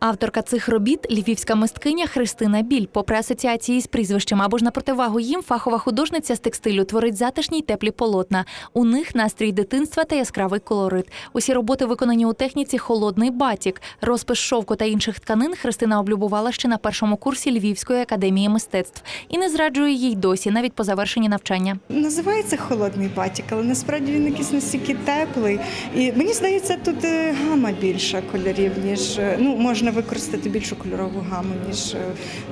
Авторка цих робіт львівська мисткиня Христина Біль. Попри асоціації з прізвищем або ж на противагу їм, фахова художниця з текстилю творить затишні й теплі полотна. У них настрій дитинства та яскравий колорит. Усі роботи виконані у техніці холодний батік. Розпис шовку та інших тканин Христина облюбувала ще на першому курсі Львівської академії мистецтв і не зраджує їй досі, навіть по завершенні навчання. Називається холодний батік, але насправді він якийсь настільки теплий. І мені здається, тут е, гама більша кольорів, ніж е, ну можна використати більшу кольорову гаму, ніж е,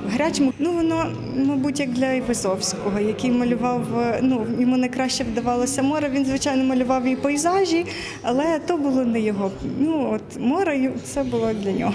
в гарячому. Ну воно, мабуть, як для Івазовського, який малював. е, Ну йому найкраще вдавалося море. Він звичайно малював і пейзажі, але то було не його. Ну от море це було для нього.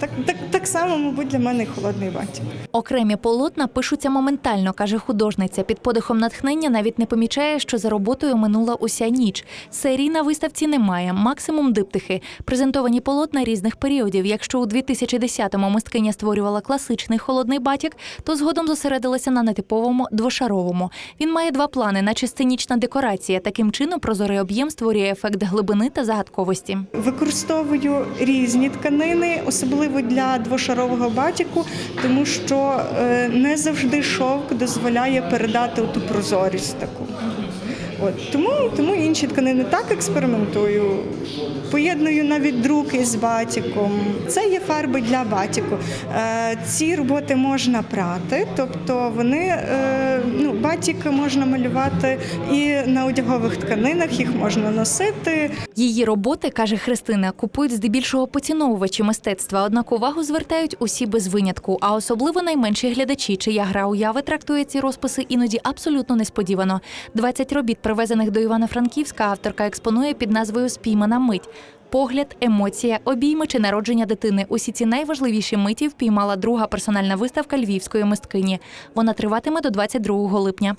Так, так, так само, мабуть, для мене і холодний батік. Окремі полотна пишуться моментально, каже художниця. Під подихом натхнення навіть не помічає, що за роботою минула уся ніч. Серій на виставці немає, максимум диптихи. Презентовані полотна різних періодів. Якщо у 2010-му мисткиня створювала класичний холодний батік, то згодом зосередилася на нетиповому двошаровому. Він має два плани, наче сценічна декорація. Таким чином прозорий об'єм створює ефект глибини та загадковості. Використовую різні тканини, особливо для двошарового батіку, тому що е, не завжди шовк дозволяє передати ту прозорість таку. От тому, тому інші тканини так експериментую. Поєдную навіть друк із батіком. Це є фарби для батіку. Е, ці роботи можна прати, тобто вони е, ну, батік можна малювати і на одягових тканинах, їх можна носити. Її роботи, каже Христина, купують здебільшого поціновувачі мистецтва, однак увагу звертають усі без винятку, а особливо найменші глядачі, чия гра уяви трактує ці розписи іноді абсолютно несподівано. 20 робіт, привезених до Івано-Франківська, авторка експонує під назвою Спіймана мить. Погляд, емоція, обійми чи народження дитини. Усі ці найважливіші миті впіймала друга персональна виставка львівської мисткині. Вона триватиме до 22 липня.